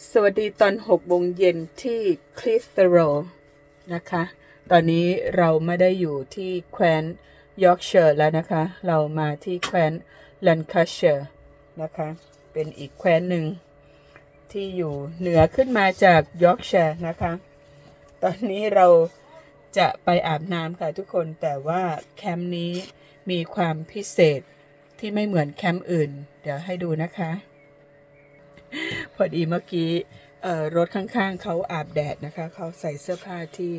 สวัสดีตอน6โมงเย็นที่คลิสเตโรนะคะ ตอนนี้เราไม่ได้อยู่ที่แคว้นยอร์กเช r ร์แล้วนะคะ เรามาที่แคว้นแลนคาเช r ร์นะคะ เป็นอีกแคว้นหนึ่งที่อยู่เหนือขึ้นมาจากยอร์กเช r ร์นะคะ ตอนนี้เราจะไปอาบน้ำค่ะทุกคน แต่ว่าแคมป์นี้มีความพิเศษที่ไม่เหมือนแคมป์อื่น เดี๋ยวให้ดูนะคะ อดีเมื่อกี้รถข้างๆเขาอาบแดดนะคะเขาใส่เสื้อผ้าที่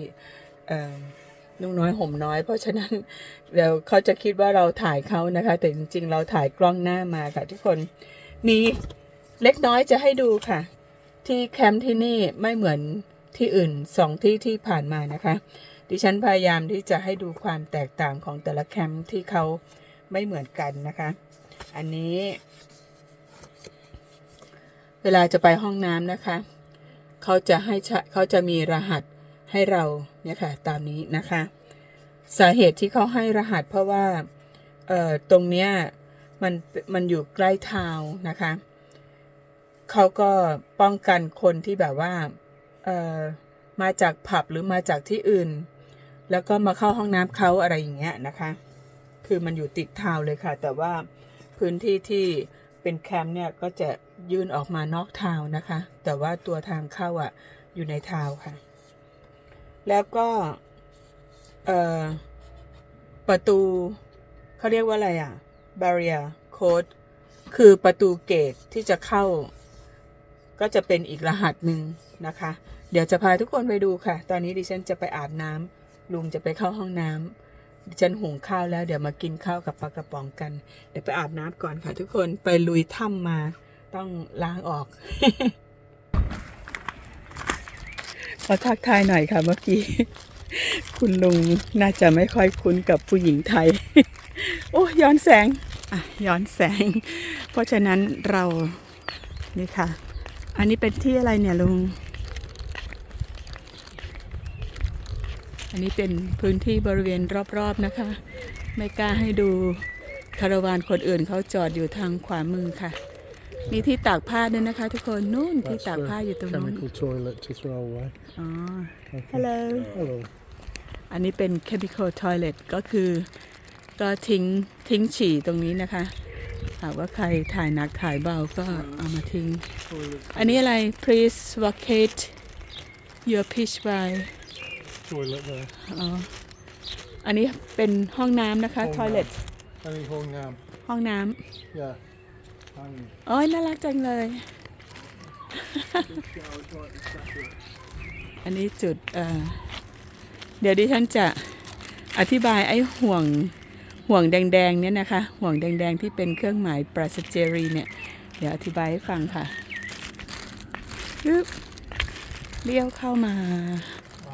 นุ่งน้อยห่มน้อย เพราะฉะนั้นเดี๋ยวเขาจะคิดว่าเราถ่ายเขานะคะ แต่จริงๆ เราถ่ายกล้องหน้ามาค่ะทุกคนมีเล็กน้อยจะให้ดูค่ะ ที่แคมป์ที่นี่ไม่เหมือนที่อื่นสองที่ที่ผ่านมานะคะ ดิฉันพยายามที่จะให้ดูความแตกต่างของแต่ละแคมป์ที่เขาไม่เหมือนกันนะคะ อันนี้ เวลาจะไปห้องน้ำนะคะ เขาจะให้เขาจะมีรหัสให้เราเนี่ยค่ะตามนี้นะคะ สาเหตุที่เขาให้รหัสเพราะว่าเอ่อตรงเนี้ยมันมันอยู่ใกล้เท้านะคะเขาก็ป้องกันคนที่แบบว่าเอ่อมาจากผับหรือมาจากที่อื่น แล้วก็มาเข้าห้องน้ำเขาอะไรอย่างเงี้ยนะคะ คือมันอยู่ติดเท้าเลยค่ะ แต่ว่าพื้นที่ที่ เป็นแคมป์เนี่ยก็จะยื่นออกมานอกทาวนะคะ แต่ว่าตัวทางเข้าอะอยู่ในทาวค่ะ แล้วก็เอ่อประตูเขาเรียกว่าอะไรอะ barrier code คือประตูเกตที่จะเข้า ก็จะเป็นอีกรหัสหนึ่งนะคะ เดี๋ยวจะพาทุกคนไปดูค่ะ ตอนนี้ดิฉันจะไปอาบน้ำลุงจะไปเข้าห้องน้ำ ดิฉันหุงข้าวแล้วเดี๋ยวมากินข้าวกับปลากระป๋องกัน เดี๋ยวไปอาบน้ำก่อนค่ะทุกคนไปลุยถ้ำมาต้องล้างออก ขอทักทายหน่อยค่ะเมื่อกี้ คุณลุงน่าจะไม่ค่อยคุ้นกับผู้หญิงไทย โอ้ย้อนแสงอะย้อนแสง เพราะฉะนั้นเรานี่ค่ะ อันนี้เป็นที่อะไรเนี่ยลุง อันนี้เป็นพื้นที่บริเวณรอบๆนะคะ ไม่กล้าให้ดูคาราวานคนอื่นเขาจอดอยู่ทางขวามือค่ะ มีที่ตากผ้าด้วยนะคะ ทุกคนนู่นที่ That's ตากผ้าอยู่ตรง the นู้น chemical toilet to throw away. อ๋อ Okay. ฮัลโหล Hello. อันนี้เป็น chemical toilet ก็คือก็ทิ้งทิ้งฉี่ตรงนี้นะคะหากว่าใครถ่ายหนักถ่ายเบาก็เอามาทิ้ง อันนี้อะไร please vacate your pitch by Toilet there. อ๋ออันนี้เป็นห้องน้ำนะคะ ห้องน้ำ toilet Any hung um, ห้องน้ yeah. And ำโอ้ยน่ารักจังเลย อันนี้จุดเอ่อเดี๋ยวดิฉันจะอธิบายไอ้ห่วงห่วงแดงๆเนี่ยนะคะ ห่วงแดงๆที่เป็นเครื่องหมายปราศเจรีเนี่ย เดี๋ยวอธิบายให้ฟังค่ะปึ๊บเลี้ยวเข้ามา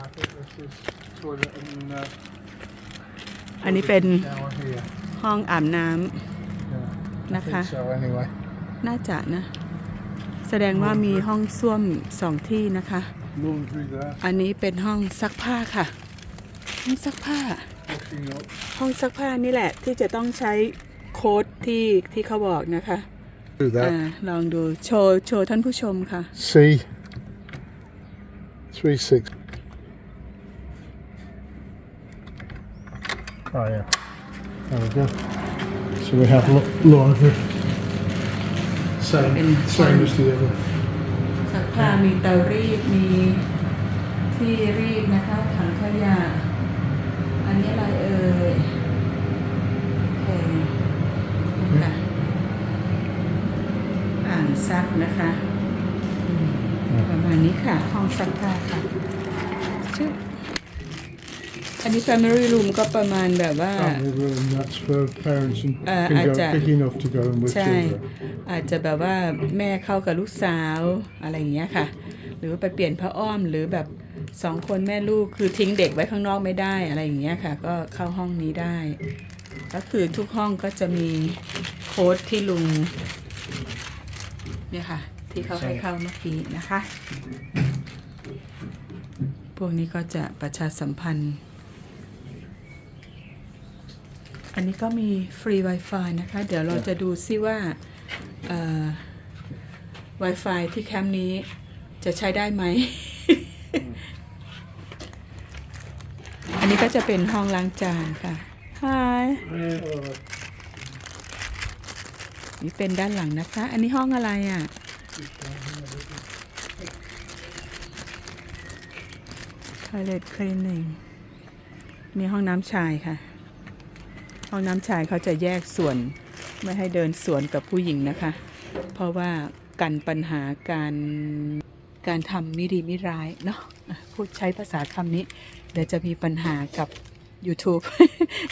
I think this is toilet and uh, อันนี้เป็น shower here. ห้องอาบน้ Yeah. I ำนะคะ think so anyway. น่าจะนะ แสดงว่ามีห้องส้วมสองที่นะคะ Laundry there. อันนี้เป็นห้องซักผ้าค่ะ ห้องซักผ้า Washing up. ห้องซักผ้านี่แหละที่จะต้องใช้โค้ดที่ที่เขาบอกนะคะ Do อ่า that. ลองดูโชว์โชว์ท่านผู้ชมค่ะ C. Three six. Oh yeah. There we go. So we have la- laundry. Same, In- same as the other. ซักผ้ามีเตารีดมีที่รีดนะคะถังขยะอันนี้อะไรเอ่ยโอเคนะคะอ่างซักนะคะอืมประมาณนี้ค่ะห้องซักผ้าค่ะชึบ อันนี้ family room ก็ประมาณแบบว่า Family room, that's for parents and Uh, can go at, uh, big enough to go in with ใช่ children. อาจจะแบบว่าแม่เข้ากับลูกสาวอะไรอย่างเงี้ยค่ะ หรือว่าไปเปลี่ยนผ้าอ้อมหรือแบบสองคนแม่ลูกคือทิ้งเด็กไว้ข้างนอกไม่ได้อะไรอย่างเงี้ยค่ะ ก็เข้าห้องนี้ได้ ก็คือทุกห้องก็จะมีโค้ดที่ลุงเนี่ยค่ะ ที่เขาให้เข้าเมื่อกี้นะคะ พวกนี้ก็จะประชาสัมพันธ์ อันนี้ก็มีฟรี Wi-Fi นะคะ เดี๋ยวเราจะดูซิว่า Wi-Fi ที่แคมป์นี้จะใช้ได้ไหม อันนี้ก็จะเป็นห้องล้างจานค่ะ Hi Uh, นี่เป็นด้านหลังนะคะ อันนี้ห้องอะไรอะ Toilet cleaning มีห้องน้ำชายค่ะ ห้องน้ำชายเขาจะแยกส่วนไม่ให้เดินสวนกับผู้หญิงนะคะ เพราะว่ากันปัญหาการการทำไม่ดีไม่ร้ายเนาะพูดใช้ภาษาคำนี้ เดี๋ยวจะมีปัญหากับ YouTube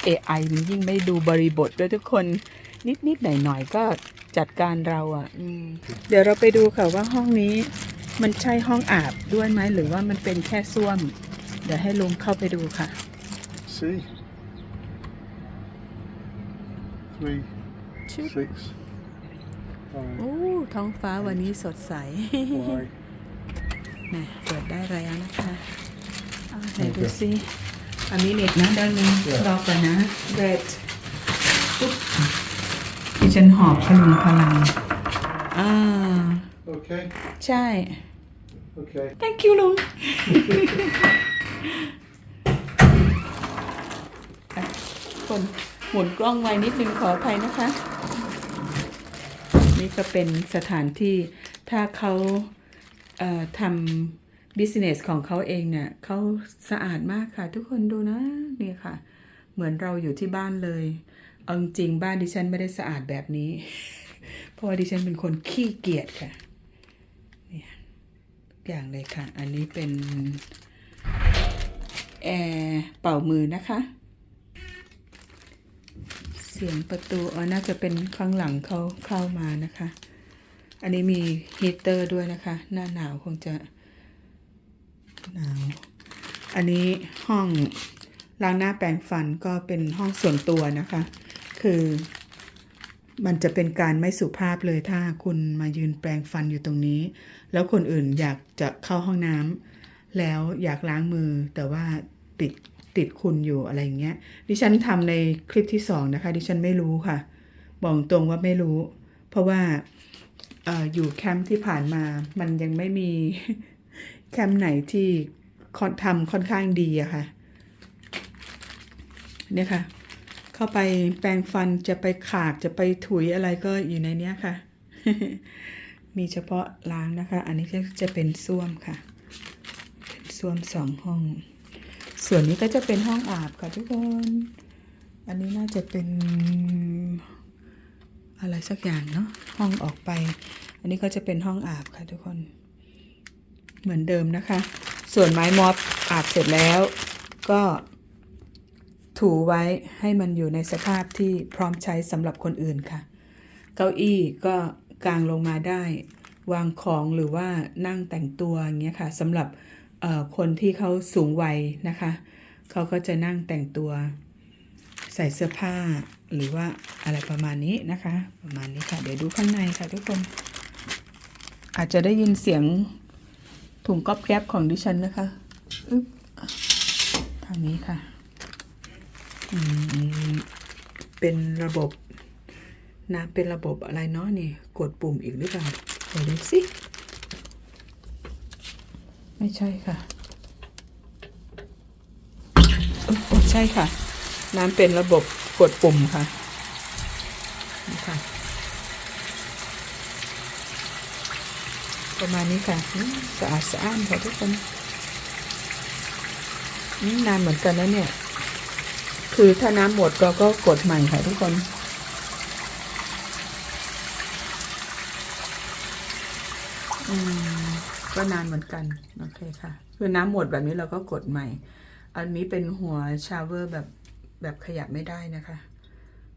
AI มันยิ่งไม่ดูบริบทด้วยทุกคนนิดนิดหน่อยหน่อย ๆ ก็จัดการเราอะ่ะเดี๋ยวเราไปดูค่ะว่าห้องนี้มันใช่ห้องอาบด้วยไหมหรือว่ามันเป็นแค่ส้วม เดี๋ยวให้ลุงเข้าไปดูค่ะ see. Three, ชื่อ six, five, โอ้ท้องฟ้าวันนี้สดใส Y. นะเปิดได้แล้วนะคะเอาไหนดูซิอันนี้เน็ตนะด้านนึงรอก่อนนะเรดปุ๊บดิฉันหอบพลุงพลังอ่า Okay, ใช่ okay. thank you ลุง อะคน หมุนกล้องไว้นิดนึงขออภัยนะคะ นี่ก็เป็นสถานที่ถ้าเขาเอ่อทำ business ของเขาเองเนี่ยเขาสะอาดมากค่ะ ทุกคนดูนะนี่ค่ะ เหมือนเราอยู่ที่บ้านเลย เอาจริงบ้านดิฉันไม่ได้สะอาดแบบนี้ เพราะว่าดิฉันเป็นคนขี้เกียจค่ะเนี่ยทุกอย่างเลยค่ะ อันนี้เป็นแอร์เป่ามือนะคะ เสียงประตูอ๋อน่าจะเป็นข้างหลังเขาเข้ามานะคะ อันนี้มีฮีเตอร์ด้วยนะคะ หน้าหนาวคงจะหนาว อันนี้ห้องล้างหน้าแปรงฟันก็เป็นห้องส่วนตัวนะคะ คือมันจะเป็นการไม่สุภาพเลยถ้าคุณมายืนแปรงฟันอยู่ตรงนี้ แล้วคนอื่นอยากจะเข้าห้องน้ำแล้วอยากล้างมือแต่ว่าติด ติดคุณอยู่อะไรอย่างเงี้ย ดิฉันทำในคลิปที่สองนะคะ ดิฉันไม่รู้ค่ะ บอกตรงว่าไม่รู้ เพราะว่าออยู่แคมป์ที่ผ่านมา มันยังไม่มีแคมป์ไหนที่ทำค่อนข้างดีอะค่ะ เนี่ยค่ะ เข้าไปแปรงฟันจะไปขากจะไปถุยอะไรก็อยู่ในเนี้ยค่ะ มีเฉพาะล้างนะคะ อันนี้จะเป็นส้วมค่ะ เป็นส้วมสองห้อง ส่วนนี้ก็จะเป็นห้องอาบค่ะทุกคน อันนี้น่าจะเป็นอะไรสักอย่างเนาะห้องออกไป อันนี้ก็จะเป็นห้องอาบค่ะทุกคน เหมือนเดิมนะคะ ส่วนไม้มอบอาบเสร็จแล้วก็ถูไว้ให้มันอยู่ในสภาพที่พร้อมใช้สำหรับคนอื่นค่ะ เก้าอี้ก็กางลงมาได้ วางของหรือว่านั่งแต่งตัวอย่างเงี้ยค่ะสำหรับ คนที่เขาสูงวัยนะคะเขาก็จะนั่งแต่งตัวใส่เสื้อผ้าหรือว่าอะไรประมาณนี้นะคะ ประมาณนี้ค่ะเดี๋ยวดูข้างในค่ะทุกคน อาจจะได้ยินเสียงถุงก๊อบแก๊บของดิฉันนะคะอึ๊บทางนี้ค่ะเป็นระบบน้ำเป็นระบบอะไรเนาะนี่กดปุ่มอีกหรือเปล่าเดี๋ยวดูสิ ไม่ใช่ค่ะโอ้ใช่ค่ะ น้ำเป็นระบบกดปุ่มค่ะนี่ค่ะ ประมาณนี้ค่ะสะอาดสะอ้านค่ะทุกคนนานเหมือนกันนะเนี่ย คือถ้าน้ำหมดเราก็กดใหม่ค่ะทุกคนอืม ก็นานเหมือนกัน โอเคค่ะ คือน้ำหมดแบบนี้เราก็กดใหม่ อันนี้เป็นหัวชาเวอร์แบบแบบขยับไม่ได้นะคะ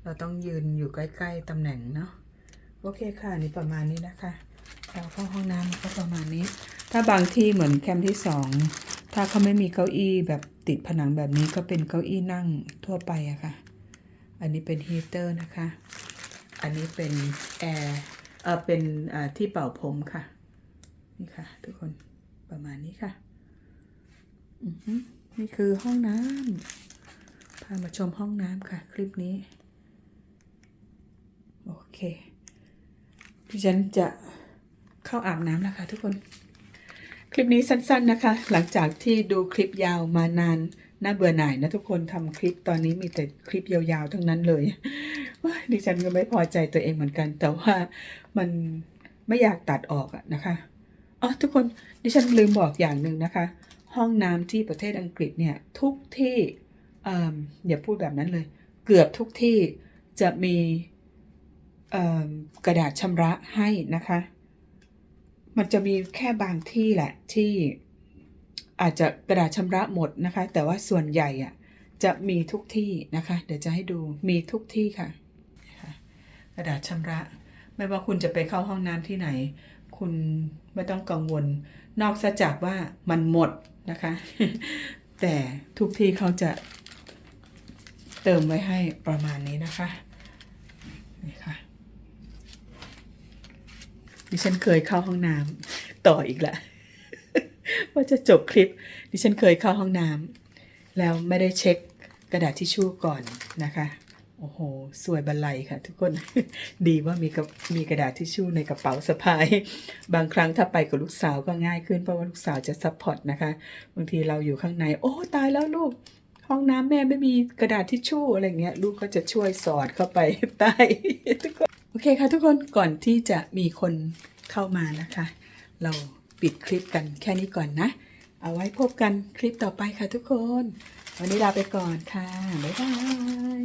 เราต้องยืนอยู่ใกล้ๆตำแหน่งเนาะ โอเคค่ะนี่ประมาณนี้นะคะเราเข้าห้องน้ำก็ประมาณนี้ ถ้าบางที่เหมือนแคมป์ที่สองถ้าเขาไม่มีเก้าอี้แบบติดผนังแบบนี้ก็เป็นเก้าอี้นั่งทั่วไปอะค่ะ อันนี้เป็นฮีเตอร์นะคะ อันนี้เป็นแอร์ เออเป็นที่เป่าผมค่ะ นี่ค่ะ ทุกคนประมาณนี้ค่ะอือฮึนี่คือห้องน้ำพามาชมห้องน้ำค่ะ คลิปนี้ โอเคดิฉันจะเข้าอาบน้ำแล้วค่ะทุกคน คลิปนี้สั้น ๆนะคะ หลังจากที่ดูคลิปยาวมานานน่าเบื่อหน่ายนะทุกคนทำคลิปตอนนี้มีแต่คลิปยาวๆทั้งนั้นเลยว้ายดิฉันก็ไม่พอใจตัวเองเหมือนกัน แต่ว่ามันไม่อยากตัดออกอะนะคะ อ๋อทุกคนดิฉันลืมบอกอย่างหนึ่งนะคะ ห้องน้ำที่ประเทศอังกฤษเนี่ยทุกที่เอ่ออย่าพูดแบบนั้นเลย เกือบทุกที่จะมีกระดาษชำระให้นะคะ มันจะมีแค่บางที่แหละที่อาจจะกระดาษชำระหมดนะคะ แต่ว่าส่วนใหญ่อะจะมีทุกที่นะคะ เดี๋ยวจะให้ดูมีทุกที่ค่ะนะคะกระดาษชำระ ไม่ว่าคุณจะไปเข้าห้องน้ำที่ไหน คุณไม่ต้องกังวล นอกจากว่ามันหมดนะคะ แต่ทุกที่เขาจะเติมไว้ให้ประมาณนี้นะคะนี่ค่ะดิฉันเคยเข้าห้องน้ำต่ออีกละว่าจะจบคลิป ดิฉันเคยเข้าห้องน้ำแล้วไม่ได้เช็คกระดาษทิชชู่ก่อนนะคะ โอ้โห สวยบันไลค่ะ ทุกคน ดีว่ามีกับมีกระดาษทิชชู่ในกระเป๋าสะพาย บางครั้งถ้าไปกับลูกสาวก็ง่ายขึ้นเพราะว่าลูกสาวจะซัพพอร์ตนะคะ บางทีเราอยู่ข้างใน โอ้ ตายแล้วลูก ห้องน้ำแม่ไม่มีกระดาษทิชชู่อะไรเงี้ย ลูกก็จะช่วยสอดเข้าไปใต้ทุกคน โอเคค่ะ ทุกคน ก่อนที่จะมีคนเข้ามานะคะ เราปิดคลิปกันแค่นี้ก่อนนะ เอาไว้พบกันคลิปต่อไปค่ะทุกคน วันนี้ลาไปก่อนค่ะ บ๊ายบาย